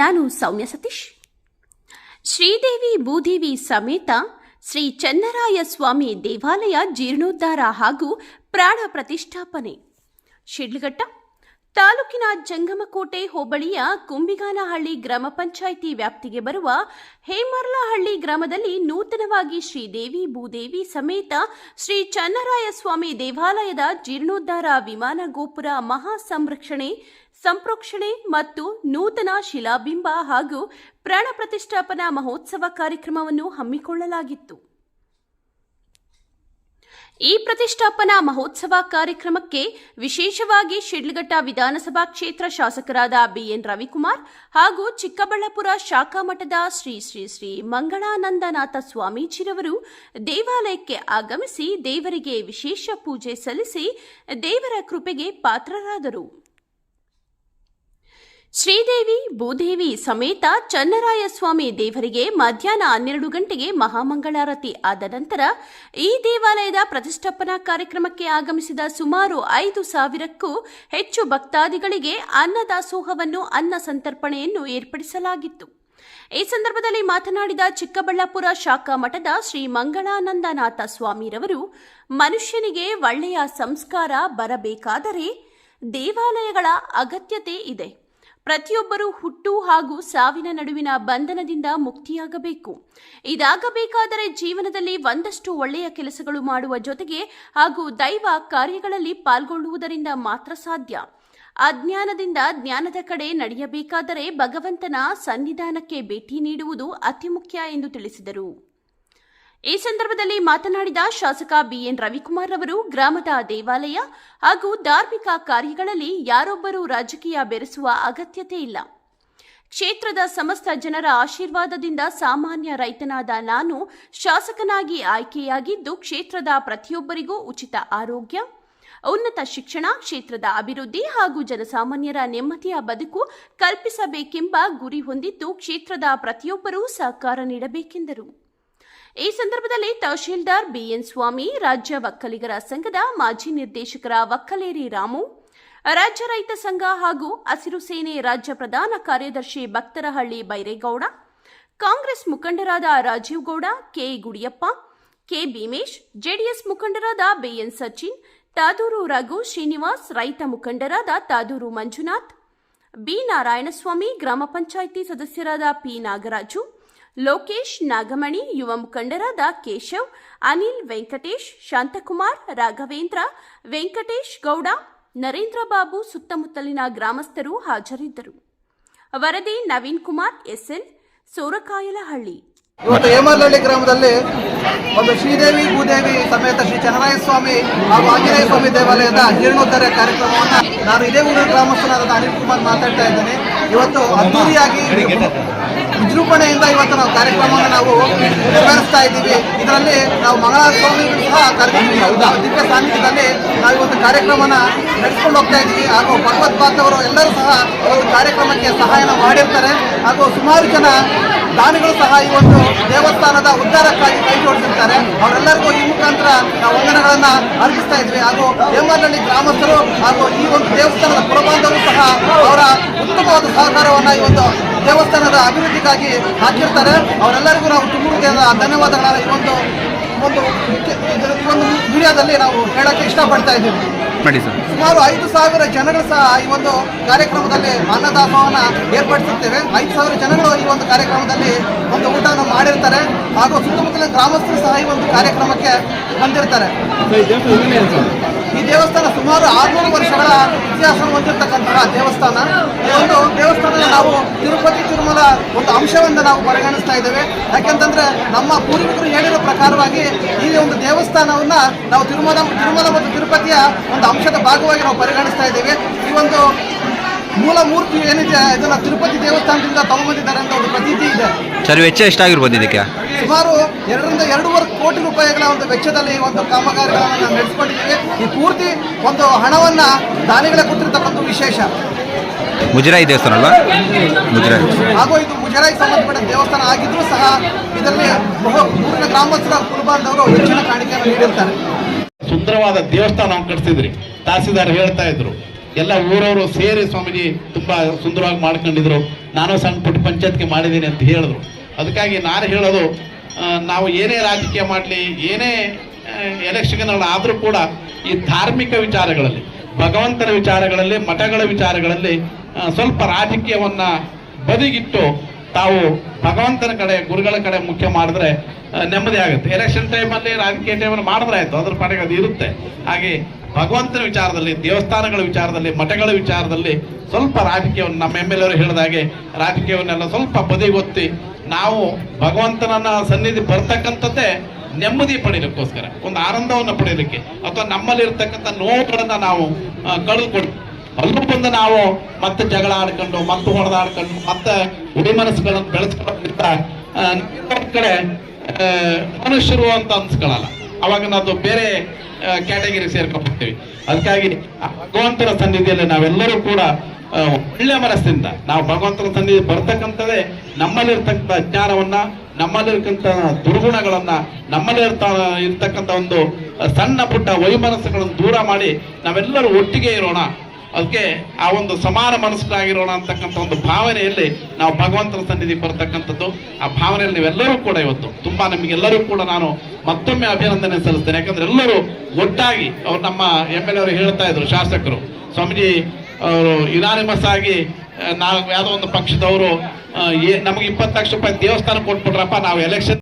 ನಾನು ಸೌಮ್ಯ ಸತೀಶ್. ಶ್ರೀದೇವಿ ಭೂದೇವಿ ಸಮೇತ ಶ್ರೀ ಚನ್ನರಾಯ ಸ್ವಾಮಿ ದೇವಾಲಯ ಜೀರ್ಣೋದ್ಧಾರ ಹಾಗೂ ಪ್ರಾಣ ಪ್ರತಿಷ್ಠಾಪನೆ. ಶಿಡ್ಲಘಟ್ಟ ತಾಲೂಕಿನ ಜಂಗಮಕೋಟೆ ಹೋಬಳಿಯ ಕುಂಬಿಗಾನಹಳ್ಳಿ ಗ್ರಾಮ ಪಂಚಾಯಿತಿ ವ್ಯಾಪ್ತಿಗೆ ಬರುವ ಹೇಮರ್ಲಹಳ್ಳಿ ಗ್ರಾಮದಲ್ಲಿ ನೂತನವಾಗಿ ಶ್ರೀದೇವಿ ಭೂದೇವಿ ಸಮೇತ ಶ್ರೀ ಚನ್ನರಾಯ ಸ್ವಾಮಿ ದೇವಾಲಯದ ಜೀರ್ಣೋದ್ಧಾರ ವಿಮಾನ ಗೋಪುರ ಮಹಾ ಸಂರಕ್ಷಣೆ, ಸಂಪ್ರೋಕ್ಷಣೆ ಮತ್ತು ನೂತನ ಶಿಲಾಬಿಂಬ ಹಾಗೂ ಪ್ರಾಣ ಪ್ರತಿಷ್ಠಾಪನಾ ಮಹೋತ್ಸವ ಕಾರ್ಯಕ್ರಮವನ್ನು ಹಮ್ಮಿಕೊಳ್ಳಲಾಗಿತ್ತು. ಈ ಪ್ರತಿಷ್ಠಾಪನಾ ಮಹೋತ್ಸವ ಕಾರ್ಯಕ್ರಮಕ್ಕೆ ವಿಶೇಷವಾಗಿ ಶಿಡ್ಲಘಟ್ಟ ವಿಧಾನಸಭಾ ಕ್ಷೇತ್ರ ಶಾಸಕರಾದ ಬಿಎನ್ ರವಿಕುಮಾರ್ ಹಾಗೂ ಚಿಕ್ಕಬಳ್ಳಾಪುರ ಶಾಖಾ ಮಠದ ಶ್ರೀ ಶ್ರೀ ಶ್ರೀ ಮಂಗಳಾನಂದನಾಥ ಸ್ವಾಮೀಜಿರವರು ದೇವಾಲಯಕ್ಕೆ ಆಗಮಿಸಿ ದೇವರಿಗೆ ವಿಶೇಷ ಪೂಜೆ ಸಲ್ಲಿಸಿ ದೇವರ ಕೃಪೆಗೆ ಪಾತ್ರರಾದರು. ಶ್ರೀದೇವಿ, ಭೂದೇವಿ ಸಮೇತ ಚನ್ನರಾಯಸ್ವಾಮಿ ದೇವರಿಗೆ ಮಧ್ಯಾಹ್ನ ಹನ್ನೆರಡು ಗಂಟೆಗೆ ಮಹಾಮಂಗಳಾರತಿ ಆದ ನಂತರ ಈ ದೇವಾಲಯದ ಪ್ರತಿಷ್ಠಾಪನಾ ಕಾರ್ಯಕ್ರಮಕ್ಕೆ ಆಗಮಿಸಿದ ಸುಮಾರು ಐದು ಸಾವಿರಕ್ಕೂ ಹೆಚ್ಚು ಭಕ್ತಾದಿಗಳಿಗೆ ಅನ್ನದಾಸೋಹವನ್ನು, ಅನ್ನ ಸಂತರ್ಪಣೆಯನ್ನು ಏರ್ಪಡಿಸಲಾಗಿತ್ತು. ಈ ಸಂದರ್ಭದಲ್ಲಿ ಮಾತನಾಡಿದ ಚಿಕ್ಕಬಳ್ಳಾಪುರ ಶಾಖಾ ಮಠದ ಶ್ರೀ ಮಂಗಳಾನಂದನಾಥ ಸ್ವಾಮಿರವರು, ಮನುಷ್ಯನಿಗೆ ಒಳ್ಳೆಯ ಸಂಸ್ಕಾರ ಬರಬೇಕಾದರೆ ದೇವಾಲಯಗಳ ಅಗತ್ಯತೆ ಇದೆ. ಪ್ರತಿಯೊಬ್ಬರೂ ಹುಟ್ಟು ಹಾಗೂ ಸಾವಿನ ನಡುವಿನ ಬಂಧನದಿಂದ ಮುಕ್ತಿಯಾಗಬೇಕು. ಇದಾಗಬೇಕಾದರೆ ಜೀವನದಲ್ಲಿ ಒಂದಷ್ಟು ಒಳ್ಳೆಯ ಕೆಲಸಗಳು ಮಾಡುವ ಜೊತೆಗೆ ಹಾಗೂ ದೈವ ಕಾರ್ಯಗಳಲ್ಲಿ ಪಾಲ್ಗೊಳ್ಳುವುದರಿಂದ ಮಾತ್ರ ಸಾಧ್ಯ. ಅಜ್ಞಾನದಿಂದ ಜ್ಞಾನದ ಕಡೆ ನಡೆಯಬೇಕಾದರೆ ಭಗವಂತನ ಸನ್ನಿಧಾನಕ್ಕೆ ಭೇಟಿ ನೀಡುವುದು ಅತಿ ಮುಖ್ಯ ಎಂದು ತಿಳಿಸಿದರು. ಈ ಸಂದರ್ಭದಲ್ಲಿ ಮಾತನಾಡಿದ ಶಾಸಕ ಬಿಎನ್ ರವಿಕುಮಾರ್ ಅವರು, ಗ್ರಾಮದ ದೇವಾಲಯ ಹಾಗೂ ಧಾರ್ಮಿಕ ಕಾರ್ಯಗಳಲ್ಲಿ ಯಾರೊಬ್ಬರೂ ರಾಜಕೀಯ ಬೆರೆಸುವ ಅಗತ್ಯತೆ ಇಲ್ಲ. ಕ್ಷೇತ್ರದ ಸಮಸ್ತ ಜನರ ಆಶೀರ್ವಾದದಿಂದ ಸಾಮಾನ್ಯ ರೈತನಾದ ನಾನು ಶಾಸಕನಾಗಿ ಆಯ್ಕೆಯಾಗಿದ್ದು, ಕ್ಷೇತ್ರದ ಪ್ರತಿಯೊಬ್ಬರಿಗೂ ಉಚಿತ ಆರೋಗ್ಯ, ಉನ್ನತ ಶಿಕ್ಷಣ, ಕ್ಷೇತ್ರದ ಅಭಿವೃದ್ಧಿ ಹಾಗೂ ಜನಸಾಮಾನ್ಯರ ನೆಮ್ಮದಿಯ ಬದುಕು ಕಲ್ಪಿಸಬೇಕೆಂಬ ಗುರಿ ಹೊಂದಿದ್ದು, ಕ್ಷೇತ್ರದ ಪ್ರತಿಯೊಬ್ಬರೂ ಸಹಕಾರ ನೀಡಬೇಕೆಂದರು. ಈ ಸಂದರ್ಭದಲ್ಲಿ ತಹಶೀಲ್ದಾರ್ ಬಿಎನ್ ಸ್ವಾಮಿ, ರಾಜ್ಯ ಒಕ್ಕಲಿಗರ ಸಂಘದ ಮಾಜಿ ನಿರ್ದೇಶಕರ ಒಕ್ಕಲೇರಿ ರಾಮು, ರಾಜ್ಯ ರೈತ ಸಂಘ ಹಾಗೂ ಹಸಿರು ಸೇನೆ ರಾಜ್ಯ ಪ್ರಧಾನ ಕಾರ್ಯದರ್ಶಿ ಭಕ್ತರಹಳ್ಳಿ ಬೈರೇಗೌಡ, ಕಾಂಗ್ರೆಸ್ ಮುಖಂಡರಾದ Rajeev Gowda, K Gudiyappa, K Bhimesh, JDS ಮುಖಂಡರಾದ ಬಿಎನ್ ಸಚಿನ್, ತಾದೂರು ರಘು ಶ್ರೀನಿವಾಸ್, ರೈತ ಮುಖಂಡರಾದ ತಾದೂರು ಮಂಜುನಾಥ್, ಬಿ ನಾರಾಯಣಸ್ವಾಮಿ, ಗ್ರಾಮ ಪಂಚಾಯಿತಿ ಸದಸ್ಯರಾದ ಪಿ ನಾಗರಾಜು ಲೋಕೇಶ್ ನಾಗಮಣಿ, ಯುವ ಮುಖಂಡರಾದ ಕೇಶವ್, ಅನಿಲ್ ವೆಂಕಟೇಶ್, ಶಾಂತಕುಮಾರ್, ರಾಘವೇಂದ್ರ, ವೆಂಕಟೇಶ್ ಗೌಡ, ನರೇಂದ್ರ ಬಾಬು ಸುತ್ತಮುತ್ತಲಿನ ಗ್ರಾಮಸ್ಥರು ಹಾಜರಿದ್ದರು. ವರದಿ ನವೀನ್ ಕುಮಾರ್ ಎಸ್ಎಲ್ ಸೋರಕಾಯಲಹಳ್ಳಿ. ಇವತ್ತು ಹೇಮಲಹಳ್ಳಿ ಗ್ರಾಮದಲ್ಲಿ ಒಂದು ಶ್ರೀದೇವಿ, ಭೂದೇವಿ ಸಮೇತ ಶ್ರೀ ಚನ್ನರಾಯ ಸ್ವಾಮಿ ಹಾಗೂ ಆಂಜನೇಯ ಸ್ವಾಮಿ ದೇವಾಲಯದ ಜೀರ್ಣೋದ್ಧಾರ ಕಾರ್ಯಕ್ರಮವನ್ನು ನಾನು ಇದೇ ಊರಿನ ಗ್ರಾಮಸ್ಥನಾದ ಅನಿಲ್ ಕುಮಾರ್ ಮಾತಾಡ್ತಾ ಇದ್ದೇನೆ. ಇವತ್ತು ಅದ್ದೂರಿಯಾಗಿ ವಿಜೃಂಭಣೆಯಿಂದ ಇವತ್ತು ನಾವು ಕಾರ್ಯಕ್ರಮವನ್ನು ನಾವು ನೆರವೇರಿಸ್ತಾ ಇದ್ದೀವಿ. ಇದರಲ್ಲಿ ನಾವು ಮಂಗಳ ಸ್ವಾಮಿಗಳು ಸಹ ಕರೆದಿದ್ದೀವಿ ದಿವ್ಯ ಸಾನ್ನಿಧ್ಯದಲ್ಲಿ ನಾವು ಇವತ್ತು ಕಾರ್ಯಕ್ರಮನ ನಡೆಸ್ಕೊಂಡು ಹೋಗ್ತಾ ಇದ್ದೀವಿ. ಹಾಗೂ ಭಗವತ್ ಎಲ್ಲರೂ ಸಹ ಒಂದು ಕಾರ್ಯಕ್ರಮಕ್ಕೆ ಸಹಾಯನ ಮಾಡಿರ್ತಾರೆ. ಹಾಗೂ ಸುಮಾರು ಜನ ದಾನಿಗಳು ಸಹ ಈ ಒಂದು ದೇವಸ್ಥಾನದ ಉದ್ಧಾರಕ್ಕಾಗಿ ಕೈ ಜೋಡಿಸಿರ್ತಾರೆ. ಅವರೆಲ್ಲರಿಗೂ ಈ ಮುಖಾಂತರ ನಾವು ವಂದನೆಗಳನ್ನ ಅರ್ಪಿಸ್ತಾ ಇದ್ವಿ. ಹಾಗೂ ಹೇಮರ್ನಹಳ್ಳಿ ಗ್ರಾಮಸ್ಥರು ಹಾಗೂ ಈ ಒಂದು ದೇವಸ್ಥಾನದ ಪುರಬಾಂಧವರು ಸಹ ಅವರ ಉತ್ತಮವಾದ ಸಹಕಾರವನ್ನ ಈ ಒಂದು ದೇವಸ್ಥಾನದ ಅಭಿವೃದ್ಧಿಗಾಗಿ ಹಾಕಿರ್ತಾರೆ. ಅವರೆಲ್ಲರಿಗೂ ನಾವು ತುಂಬ ಹೃದಯದ ಧನ್ಯವಾದಗಳನ್ನ ಈ ಒಂದು ಒಂದು ಈ ಒಂದು ನಾವು ಹೇಳಕ್ಕೆ ಇಷ್ಟಪಡ್ತಾ ಇದ್ದೀವಿ. ಮಾಡಿ ಸರ್. ಸುಮಾರು ಐದು ಸಾವಿರ ಜನಗಳು ಸಹ ಈ ಒಂದು ಕಾರ್ಯಕ್ರಮದಲ್ಲಿ ಅನ್ನದಾಸವನ್ನ ಏರ್ಪಡಿಸುತ್ತೇವೆ. ಐದು ಸಾವಿರ ಜನಗಳು ಈ ಒಂದು ಕಾರ್ಯಕ್ರಮದಲ್ಲಿ ಒಂದು ಊಟವನ್ನು ಮಾಡಿರ್ತಾರೆ. ಹಾಗೂ ಸುತ್ತಮುತ್ತಲಿನ ಗ್ರಾಮಸ್ಥರು ಸಹ ಈ ಒಂದು ಕಾರ್ಯಕ್ರಮಕ್ಕೆ ಬಂದಿರ್ತಾರೆ. ಈ ದೇವಸ್ಥಾನ ಸುಮಾರು ಆರ್ನೂರು ವರ್ಷಗಳ ಇತಿಹಾಸವನ್ನು ಹೊಂದಿರತಕ್ಕಂತಹ ದೇವಸ್ಥಾನ. ಈ ಒಂದು ದೇವಸ್ಥಾನ ನಾವು ತಿರುಪತಿ ತಿರುಮಲ ಒಂದು ಅಂಶವೆಂದು ನಾವು ಪರಿಗಣಿಸ್ತಾ ಇದ್ದೇವೆ. ಯಾಕೆಂತಂದ್ರೆ ನಮ್ಮ ಪೂರ್ವಿಕರು ಹೇಳಿರೋ ಪ್ರಕಾರವಾಗಿ ಈ ಒಂದು ದೇವಸ್ಥಾನವನ್ನ ನಾವು ತಿರುಮಲ ತಿರುಮಲ ಮತ್ತು ತಿರುಪತಿಯ ಒಂದು ಅಂಶದ ಭಾಗವಾಗಿ ನಾವು ಪರಿಗಣಿಸ್ತಾ ಇದ್ದೇವೆ. ಈ ಒಂದು ಮೂಲ ಮೂರ್ತಿ ಏನಿದೆ ಇದನ್ನ ತಿರುಪತಿ ದೇವಸ್ಥಾನದಿಂದ ತಗೊಂಬಂದಿದ್ದಾರೆ ಅಂತ ಒಂದು ಪ್ರತೀತಿ ಇದೆ. ಸರ್ ವೆಚ್ಚ ಎಷ್ಟಾಗಿರ್ಬೋದು ಇದಕ್ಕೆ? ಸುಮಾರು ಎರಡರಿಂದ ಎರಡೂವರೆ ಕೋಟಿ ರೂಪಾಯಿಗಳ ಒಂದು ವೆಚ್ಚದಲ್ಲಿ ಈ ಒಂದು ಕಾಮಗಾರಿಗಳನ್ನು ನಾವು ನಡೆಸ್ಕೊಂಡಿದ್ದೀವಿ. ಈ ಪೂರ್ತಿ ಒಂದು ಹಣವನ್ನ ದಾನಿಗಳ ಕೊಟ್ಟಿರ್ತಕ್ಕಂಥ ವಿಶೇಷ. ಮುಜರಾಯಿ ದೇವಸ್ಥಾನ ಅಲ್ಲ ಮುಜರಾಯಿ. ಹಾಗೂ ಇದು ಮುಜರಾಯಿ ಸಂಬಂಧಪಟ್ಟ ದೇವಸ್ಥಾನ ಆಗಿದ್ರೂ ಸಹ ಇದರಲ್ಲಿ ಬಹು ಊರಿನ ಗ್ರಾಮಸ್ಥರ ಕುಲಬಾಂಧವರು ಹೆಚ್ಚಿನ ಕಾಣಿಕೆಯನ್ನು ನೀಡಿರ್ತಾರೆ. ಸುಂದರವಾದ ದೇವಸ್ಥಾನ ಕಟ್ಟಿಸಿದ್ರಿ ತಹಸೀಲ್ದಾರ್ ಹೇಳ್ತಾ ಇದ್ರು. ಎಲ್ಲ ಊರವರು ಸೇರಿ ಸ್ವಾಮೀಜಿ ತುಂಬ ಸುಂದರವಾಗಿ ಮಾಡ್ಕೊಂಡಿದ್ರು. ನಾನು ಸಣ್ಣ ಪುಟ್ಟ ಪಂಚಾಯತ್ಗೆ ಮಾಡಿದ್ದೀನಿ ಅಂತ ಹೇಳಿದ್ರು. ಅದಕ್ಕಾಗಿ ನಾನು ಹೇಳೋದು ನಾವು ಏನೇ ರಾಜಕೀಯ ಮಾಡಲಿ, ಏನೇ ಎಲೆಕ್ಷನ್ ಆದರೂ ಕೂಡ ಈ ಧಾರ್ಮಿಕ ವಿಚಾರಗಳಲ್ಲಿ, ಭಗವಂತನ ವಿಚಾರಗಳಲ್ಲಿ, ಮಠಗಳ ವಿಚಾರಗಳಲ್ಲಿ ಸ್ವಲ್ಪ ರಾಜಕೀಯವನ್ನು ಬದಿಗಿಟ್ಟು ತಾವು ಭಗವಂತನ ಕಡೆ, ಗುರುಗಳ ಕಡೆ ಮುಖ್ಯ ಮಾಡಿದ್ರೆ ನೆಮ್ಮದಿ ಆಗುತ್ತೆ. ಎಲೆಕ್ಷನ್ ಟೈಮಲ್ಲಿ ರಾಜಕೀಯ ಟೈಮಲ್ಲಿ ಮಾಡಿದ್ರೆ ಆಯಿತು. ಅದ್ರ ಪಾಡಿಗೆ ಅದು ಇರುತ್ತೆ. ಹಾಗೆ ಭಗವಂತನ ವಿಚಾರದಲ್ಲಿ, ದೇವಸ್ಥಾನಗಳ ವಿಚಾರದಲ್ಲಿ, ಮಠಗಳ ವಿಚಾರದಲ್ಲಿ ಸ್ವಲ್ಪ ರಾಜಕೀಯವನ್ನು ನಮ್ಮ ಎಂ ಎಲ್ ಎರು ಹೇಳಿದಾಗೆ ರಾಜಕೀಯವನ್ನೆಲ್ಲ ಸ್ವಲ್ಪ ಬದಿಗೊತ್ತಿ ನಾವು ಭಗವಂತನನ್ನ ಸನ್ನಿಧಿ ಬರ್ತಕ್ಕಂಥದ್ದೇ ನೆಮ್ಮದಿ ಪಡೀಲಿಕ್ಕೋಸ್ಕರ ಒಂದು ಆನಂದವನ್ನು ಪಡೀಲಿಕ್ಕೆ ಅಥವಾ ನಮ್ಮಲ್ಲಿ ನೋವುಗಳನ್ನು ನಾವು ಕಳೆದುಕೊಂಡು ಅಲ್ಲೂ ಬಂದು ನಾವು ಮತ್ತೆ ಜಗಳ ಆಡ್ಕೊಂಡು, ಮತ್ತೆ ಹೊಡೆದಾಡ್ಕೊಂಡು, ಮತ್ತೆ ಉಡಿ ಮನಸ್ಸುಗಳನ್ನು ಬೆಳೆಸ್ಕೊಳ್ಳೋದ್ರಿಂದ ಕಡೆ ಮನುಷ್ಯರು ಅಂತ ಅನ್ಸ್ಕೊಳ್ಳಲ್ಲ ಅವಾಗ ನಾವು ಬೇರೆ ಕ್ಯಾಟಗರಿ ಸೇರ್ಕೊಂಡ್ಬಿಡ್ತೀವಿ. ಅದಕ್ಕಾಗಿ ಭಗವಂತನ ಸನ್ನಿಧಿಯಲ್ಲಿ ನಾವೆಲ್ಲರೂ ಕೂಡ ಒಳ್ಳೆ ಮನಸ್ಸಿಂದ, ನಾವು ಭಗವಂತನ ಸನ್ನಿಧಿ ಬರ್ತಕ್ಕಂಥದ್ದೇ ನಮ್ಮಲ್ಲಿರ್ತಕ್ಕಂಥ ಅಜ್ಞಾನವನ್ನ, ನಮ್ಮಲ್ಲಿರ್ತಕ್ಕಂಥ ದುರ್ಗುಣಗಳನ್ನ ನಮ್ಮಲ್ಲಿ ಇರ್ತ ಇರ್ತಕ್ಕಂಥ ಒಂದು ಸಣ್ಣ ಪುಟ್ಟ ವೈಮನಸ್ಸುಗಳನ್ನು ದೂರ ಮಾಡಿ ನಾವೆಲ್ಲರೂ ಒಟ್ಟಿಗೆ ಇರೋಣ. ಅದಕ್ಕೆ ಆ ಒಂದು ಸಮಾನ ಮನಸ್ಕರಾಗಿರೋಣ ಅಂತಕ್ಕಂಥ ಒಂದು ಭಾವನೆಯಲ್ಲಿ ನಾವು ಭಗವಂತನ ಸನ್ನಿಧಿ ಬರ್ತಕ್ಕಂಥದ್ದು. ಆ ಭಾವನೆಯಲ್ಲಿ ನೀವೆಲ್ಲರೂ ಕೂಡ ಇವತ್ತು, ತುಂಬಾ ನಮಗೆಲ್ಲರೂ ಕೂಡ ನಾನು ಮತ್ತೊಮ್ಮೆ ಅಭಿನಂದನೆ ಸಲ್ಲಿಸ್ತೇನೆ. ಯಾಕಂದ್ರೆ ಎಲ್ಲರೂ ಒಟ್ಟಾಗಿ ಅವ್ರು ನಮ್ಮ ಎಂ ಎಲ್ ಅವರು ಹೇಳ್ತಾ ಇದ್ರು, ಶಾಸಕರು. ಸ್ವಾಮೀಜಿ, ಅವರು ಯುನಾನಿಮಸ್ ಆಗಿ ನಾವು ಯಾವುದೋ ಒಂದು ಪಕ್ಷದವರು ನಮಗೆ ಇಪ್ಪತ್ತು ಲಕ್ಷ ರೂಪಾಯಿ ದೇವಸ್ಥಾನ ಕೊಟ್ಬಿಟ್ರಪ್ಪ, ನಾವು ಎಲೆಕ್ಷನ್